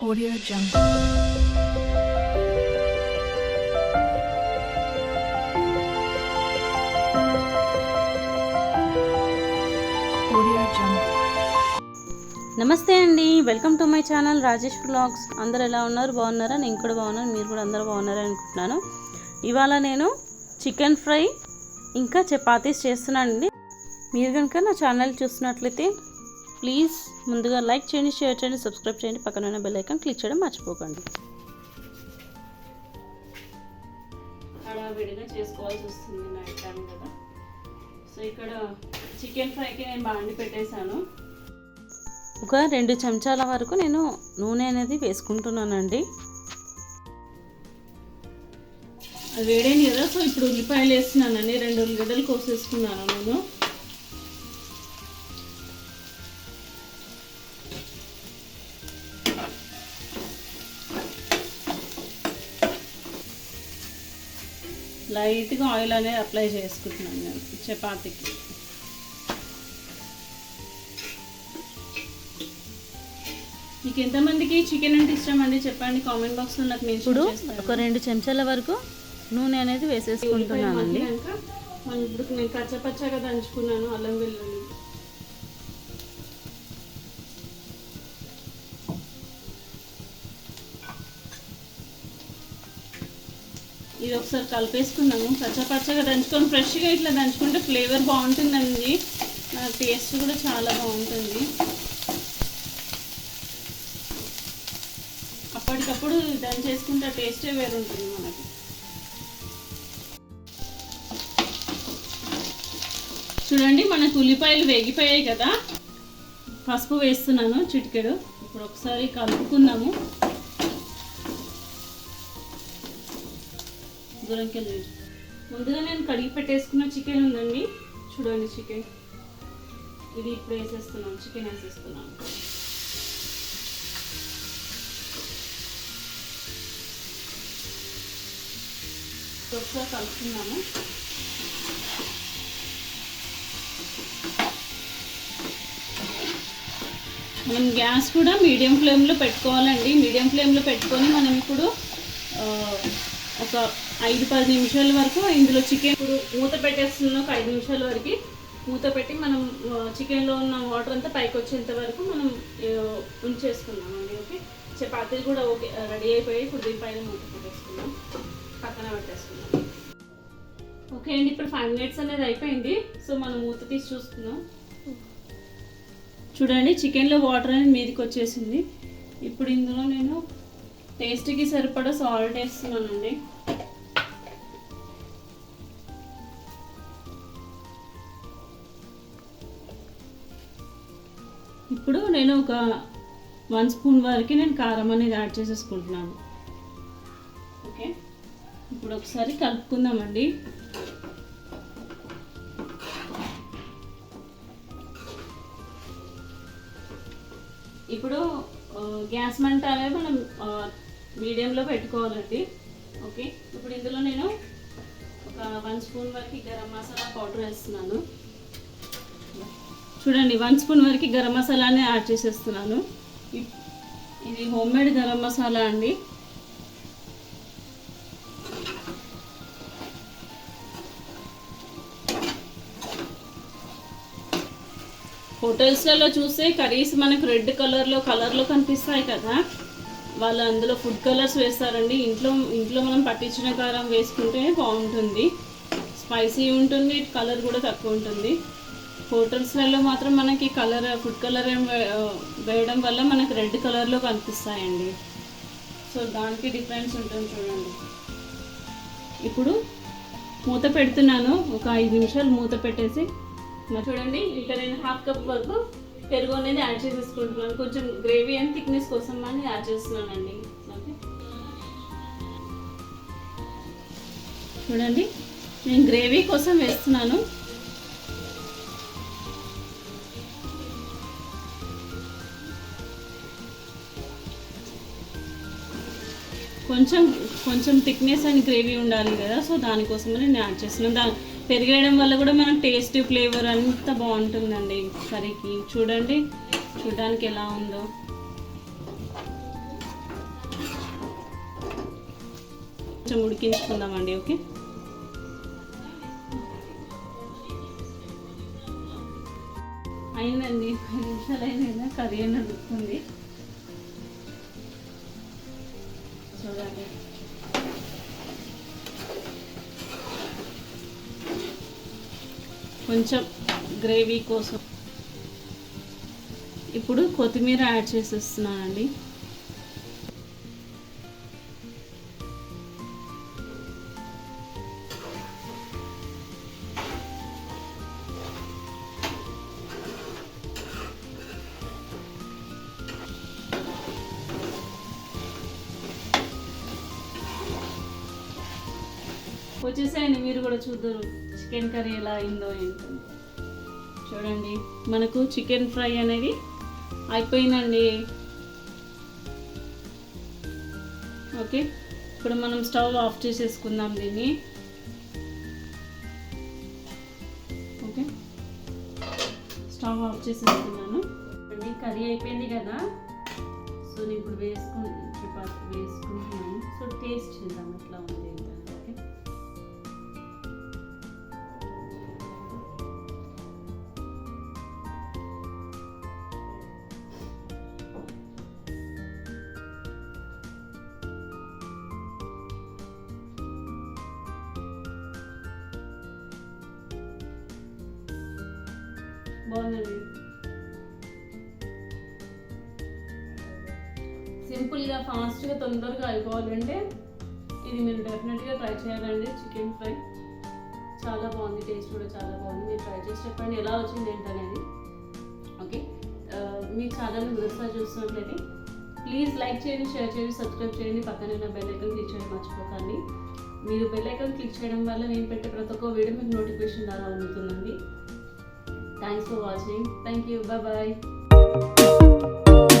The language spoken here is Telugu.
Audio Jungle. Audio Jungle. నమస్తే అండి. Welcome to my channel Rajesh blogs అందరు ఎలా ఉన్నారు? బాగున్నారా? నేను కూడా బాగున్నాను. మీరు కూడా అందరూ బాగున్నారా అనుకుంటున్నాను. ఇవాళ నేను చికెన్ ఫ్రై ఇంకా చపాతీస్ చేస్తున్నానండి. మీరు కనుక నా ఛానల్ చూస్తున్నట్లయితే ప్లీజ్ ముందుగా లైక్ చేయండి షేర్ చేయండి సబ్స్క్రైబ్ చేయండి పక్కన ఉన్న బెల్ ఐకాన్ క్లిక్ చేయడం మర్చిపోకండి. విడిగా చేసుకోవాల్సి వస్తుంది నైట్ టైం కదా. సో ఇక్కడ చికెన్ ఫ్రైకి నేను బాండి పెట్టేశాను. ఒక రెండు చెంచాల వరకు నేను నూనె అనేది వేసుకుంటున్నానండి. వేడైంది కదా సో ఇప్పుడు ఉల్లిపాయలు వేస్తున్నానండి. రెండు ఉల్లిగడ్డలు కోసేసుకున్నాను నేను. లైట్గా ఆయిల్ అనేది అప్లై చేసుకుంటున్నాను నేను చపాతీకి. మీకు ఎంతమందికి చికెన్ అంటే ఇష్టం అండి? చెప్పండి కామెంట్ బాక్స్లో నాకు మెన్షన్ ఇప్పుడు ఒక రెండు చెంచాల వరకు నూనె అనేది వేసేసుకుంటున్నానండి. మనం ఇప్పుడు నేను కచ్చపచ్చగా దంచుకున్నాను అల్లం వెల్లుల్లి ఇది ఒకసారి కలిపేసుకున్నాము పచ్చపచ్చగా దంచుకొని ఫ్రెష్గా ఇట్లా దంచుకుంటే ఫ్లేవర్ బాగుంటుందండి. టేస్ట్ కూడా చాలా బాగుంటుంది. అప్పటికప్పుడు దంచేసుకుంటే టేస్టే వేరు ఉంటుంది మనకి. చూడండి మనకు ఉల్లిపాయలు వేగిపోయాయి కదా. పసుపు వేస్తున్నాను చిటికెడు. ఇప్పుడు ఒకసారి కలుపుకుందాము. దూరంకెళ్ళి ముందుగా నేను కడిగి పెట్టేసుకున్న చికెన్ ఉందండి. చూడండి చికెన్. ఇది ఇప్పుడు వేసేస్తున్నాను. చికెన్ వేసేస్తున్నాను. ఒకసారి కలుపుతున్నాము మనం గ్యాస్ కూడా మీడియం ఫ్లేమ్లో పెట్టుకోవాలండి. మీడియం ఫ్లేమ్లో పెట్టుకొని మనం ఇప్పుడు ఒక ఐదు పది నిమిషాల వరకు ఇందులో చికెన్ ఇప్పుడు మూత పెట్టేస్తున్నాం ఒక ఐదు నిమిషాల వరకు మూత పెట్టి మనం చికెన్లో ఉన్న వాటర్ అంతా పైకి వచ్చేంత వరకు మనం ఉంచేసుకున్నామండి ఓకే? చపాతీలు కూడా ఓకే రెడీ అయిపోయి ఇప్పుడు దీనిపైన మూత పెట్టేసుకున్నాం పక్కన పెట్టేసుకున్నాం ఓకే అండి ఇప్పుడు ఫైవ్ మినిట్స్ అనేది అయిపోయింది. సో మనం మూత తీసి చూసుకుందాం. చూడండి చికెన్లో వాటర్ అనేది మీదకి వచ్చేసింది. ఇప్పుడు ఇందులో నేను టేస్ట్కి సరిపడా సాల్ట్ వేస్తున్నానండి. ఇప్పుడు నేను ఒక వన్ స్పూన్ వరకు నేను కారం అనేది యాడ్ చేసేసుకుంటున్నాను. ఓకే? ఇప్పుడు ఒకసారి కలుపుకుందామండి. ఇప్పుడు గ్యాస్ మంట అనేది మనం మీడియంలో పెట్టుకోవాలండి. ఓకే? ఇప్పుడు ఇందులో నేను ఒక వన్ స్పూన్ వరకు గరం మసాలా పౌడర్ వేస్తున్నాను. చూడండి వన్ స్పూన్ వరకు గరం మసాలాని యాడ్ చేసేస్తున్నాను. ఇది హోమ్ మేడ్ గరం మసాలా అండి. హోటల్స్లలో చూస్తే కర్రీస్ మనకు రెడ్ కలర్లో కలర్లో కనిపిస్తాయి కదా. వాళ్ళు అందులో ఫుడ్ కలర్స్ వేస్తారండి. ఇంట్లో ఇంట్లో మనం పట్టించిన కారం వేసుకుంటే బాగుంటుంది. స్పైసీ ఉంటుంది కలర్ కూడా తక్కువ ఉంటుంది. హోటల్స్లలో మాత్రం మనకి కలర్ ఫుడ్ కలర్ వేయడం వల్ల మనకు రెడ్ కలర్లో కనిపిస్తాయండి. సో దానికి డిఫరెన్స్ ఉంటుంది చూడండి. ఇప్పుడు మూత పెడుతున్నాను. ఒక ఐదు నిమిషాలు మూత పెట్టేసి చూడండి ఇక్కడ నేను హాఫ్ కప్ వరకు పెరుగు అనేది యాడ్ చేసేసుకుంటున్నాను. కొంచెం గ్రేవీ అండ్ థిక్నెస్ కోసం అని యాడ్ చేస్తున్నానండి. చూడండి నేను గ్రేవీ కోసం వేస్తున్నాను. కొంచెం కొంచెం థిక్నెస్ అండ్ గ్రేవీ ఉండాలి కదా సో దానికోసమే నేను యాడ్ చేస్తున్నాను దా పెరిగేయడం వల్ల కూడా మనం టేస్ట్ ఫ్లేవర్ అంత బాగుంటుందండి కర్రీకి. చూడండి చూడడానికి ఎలా ఉందో. కొంచెం ఉడికించుకుందామండి ఓకే? అయిందండి. పది నిమిషాలు అయినా కర్రీ అని అడుగుతుంది చూడండి కొంచెం గ్రేవీ కోసం. ఇప్పుడు కొత్తిమీర యాడ్ చేసేస్తున్నానండి. వచ్చేసేయండి మీరు కూడా చూద్దరు. చికెన్ కర్రీ ఎలా అయిందో ఏంటో. చూడండి మనకు చికెన్ ఫ్రై అనేది అయిపోయిందండి. ఓకే ఇప్పుడు మనం స్టవ్ ఆఫ్ చేసేసుకుందాం దీన్ని. ఓకే స్టవ్ ఆఫ్ చేసేసుకున్నాను. అండి కర్రీ అయిపోయింది కదా. సో నేను ఇప్పుడు వేసుకుని చపాతి వేసుకుంటున్నాను. సో టేస్ట్ చేద్దాం ఎట్లా ఉంది బాగుందండి. సింపుల్గా ఫాస్ట్గా తొందరగా అయిపోవాలంటే ఇది మీరు డెఫినెట్గా ట్రై చేయాలండి. చికెన్ ఫ్రై చాలా బాగుంది టేస్ట్ కూడా చాలా బాగుంది. మీరు ట్రై చేసి చెప్పండి ఎలా వచ్చింది ఏంటనేది. ఓకే? మీ ఛానల్ మొదటిసారి చూస్తున్నట్లయితే ప్లీజ్ లైక్ చేయండి షేర్ చేయండి సబ్స్క్రైబ్ చేయండి. పక్కనే నా బెల్ ఐకాన్ క్లిక్ చేయడం మర్చిపోకండి. మీరు బెల్ ఐకాన్ క్లిక్ చేయడం వల్ల నేను పెట్టే ప్రతి ఒక్క వీడియో మీకు నోటిఫికేషన్ ద్వారా అందుతుందండి. Thanks for watching. Thank you. Bye bye.